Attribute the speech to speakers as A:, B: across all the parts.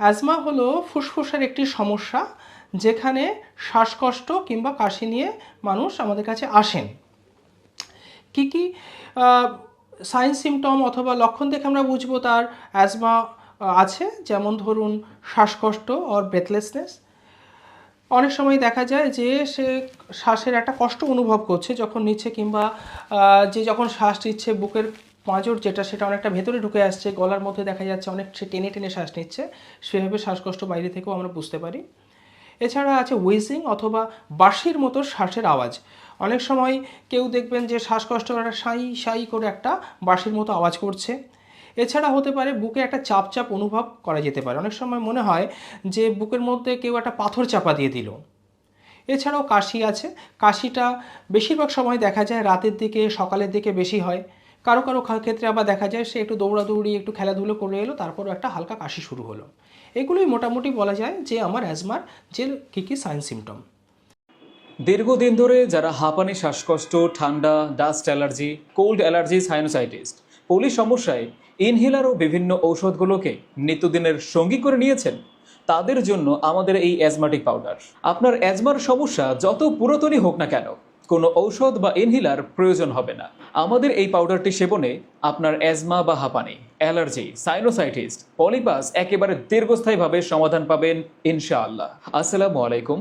A: Asthma হলো ফুসফুসের একটি সমস্যা যেখানে শ্বাসকষ্ট কিংবা কাশি নিয়ে মানুষ আমাদের কাছে আসেন। কি কি সাইন সিমটম অথবা লক্ষণ দেখে আমরা বুঝব তার অ্যাজমা আছে। যেমন ধরুন শ্বাসকষ্ট অর ব্রেথলেসনেস অনেক সময় দেখা যায় যে সে শ্বাসের একটা কষ্ট অনুভব করছে যখন নিচ্ছে কিংবা যে যখন শ্বাস নিচ্ছে বুকের পাঁজর যেটা, সেটা অনেকটা ভেতরে ঢুকে আসছে, গলার মধ্যে দেখা যাচ্ছে অনেক সে টেনে টেনে শ্বাস নিচ্ছে, সেভাবে শ্বাসকষ্ট বাইরে থেকেও আমরা বুঝতে পারি। এছাড়া আছে উইজিং অথবা বাঁশির মতো শ্বাসের আওয়াজ। অনেক সময় কেউ দেখবেন যে শ্বাসকষ্ট একটা সাই সাই করে একটা বাঁশির মতো আওয়াজ করছে। এছাড়া হতে পারে বুকে একটা চাপ চাপ অনুভব করা যেতে পারে। অনেক সময় মনে হয় যে বুকের মধ্যে কেউ একটা পাথর চাপা দিয়ে দিল। এছাড়াও কাশি আছে। কাশিটা বেশিরভাগ সময় দেখা যায় রাতের দিকে, সকালের দিকে বেশি হয়। কারও কারও ক্ষেত্রে আবার দেখা যায় সে একটু দৌড়াদৌড়ি, একটু খেলাধুলো করে এলো, তারপরও একটা হালকা কাশি শুরু হলো। এগুলোই মোটামুটি বলা যায় যে আমার অ্যাজমার যে কী কী সাইন সিমটম
B: দীর্ঘদিন ধরে যারা হাঁপানি, শ্বাসকষ্ট, ঠান্ডা dust allergy cold allergy sinusitis পলি সমস্যায় ইনহেলার ও বিভিন্ন ঔষধগুলোকে নিত্যদিনের সঙ্গী করে নিয়েছেন, তাদের জন্য আমাদের এই অ্যাজমাটিক পাউডার আপনার অ্যাজমার সমস্যা যত পুরাতনই হোক না কেন কোনো ঔষধ বা ইনহেলার প্রয়োজন হবে না। আমাদের এই পাউডারটি সেবনে আপনার অ্যাজমা বা হাঁপানি অ্যালার্জি সাইনোসাইটিস পলিপাস একেবারে দীর্ঘস্থায়ীভাবে সমাধান পাবেন ইনশাআল্লাহ। আসসালামু আলাইকুম।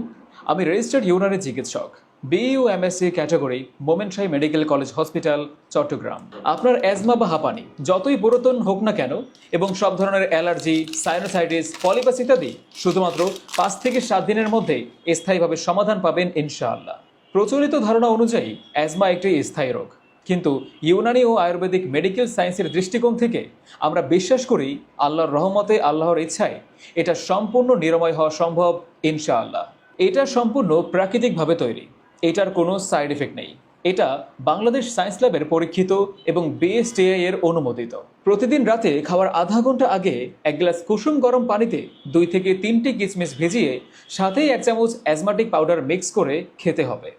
B: আমি রেজিস্টার্ড ইউনারি চিকিৎসক BU MSc category Mymensingh medical college hospital Chattogram. আপনার অ্যাজমা বা হাঁপানি যতই পুরাতন হোক না কেন এবং সব ধরনের অ্যালার্জি সাইনোসাইটিস পলিপাস ইত্যাদি শুধুমাত্র পাঁচ থেকে সাত দিনের মধ্যে স্থায়ীভাবে সমাধান পাবেন ইনশাআল্লাহ। প্রচলিত ধারণা অনুযায়ী, অ্যাজমা একটি স্থায়ী রোগ। কিন্তু ইউনানি ও আয়ুর্বেদিক মেডিকেল সায়েন্সের দৃষ্টিকোণ থেকে আমরা বিশ্বাস করি, আল্লাহর রহমতে, আল্লাহর ইচ্ছায় এটা সম্পূর্ণ নিরাময় হওয়া সম্ভব, ইনশাআল্লাহ। এটা সম্পূর্ণ প্রাকৃতিকভাবে তৈরি। এটার কোনো সাইড এফেক্ট নেই। এটা বাংলাদেশ সায়েন্স ল্যাবের পরীক্ষিত এবং বিএসটিআই এর অনুমোদিত। প্রতিদিন রাতে খাওয়ার আধা ঘণ্টা আগে এক গ্লাস কুসুম গরম পানিতে দুই থেকে তিনটি কিসমিস ভিজিয়ে সাথেই এক চামচ অ্যাজমাটিক পাউডার মিক্স করে খেতে হবে।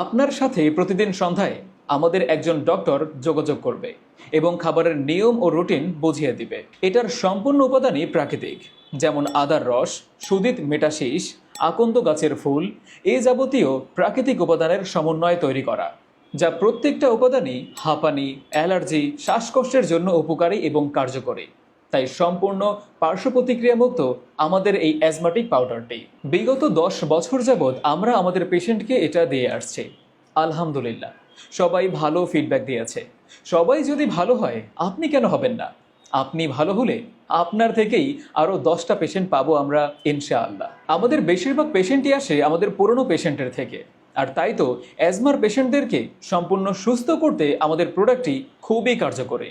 B: আপনার সাথে প্রতিদিন সন্ধ্যায় আমাদের একজন ডক্টর যোগাযোগ করবে এবং খাবারের নিয়ম ও রুটিন বুঝিয়ে দিবে। এটার সম্পূর্ণ উপাদানই প্রাকৃতিক, যেমন আদার রস, সুদিত মেটাশিস, আকন্দ গাছের ফুল, এ যাবতীয় প্রাকৃতিক উপাদানের সমন্বয় তৈরি করা, যা প্রত্যেকটা উপাদানই হাঁপানি, অ্যালার্জি, শ্বাসকষ্টের জন্য উপকারী এবং কার্যকরী। তাই সম্পূর্ণ পার্শ্ব প্রতিক্রিয়ামুক্ত আমাদের এই অ্যাজমাটিক পাউডারটি বিগত দশ বছর যাবৎ আমরা আমাদের পেশেন্টকে এটা দিয়ে আসছি। আলহামদুলিল্লাহ। সবাই ভালো ফিডব্যাক দিয়েছে। সবাই যদি ভালো হয়, আপনি কেন হবেন না? আপনি ভালো হলে আপনার থেকেই আরও দশটা পেশেন্ট পাবো আমরা, ইনশাআল্লাহ। আমাদের বেশিরভাগ পেশেন্টই আসে আমাদের পুরনো পেশেন্টের থেকে। আর তাই তো অ্যাজমার পেশেন্টদেরকে সম্পূর্ণ সুস্থ করতে আমাদের প্রোডাক্টটি খুবই কার্যকরী।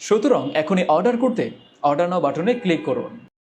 B: সুতরাং এখনই অর্ডার করতে অর্ডার নাও বাটনে ক্লিক করুন।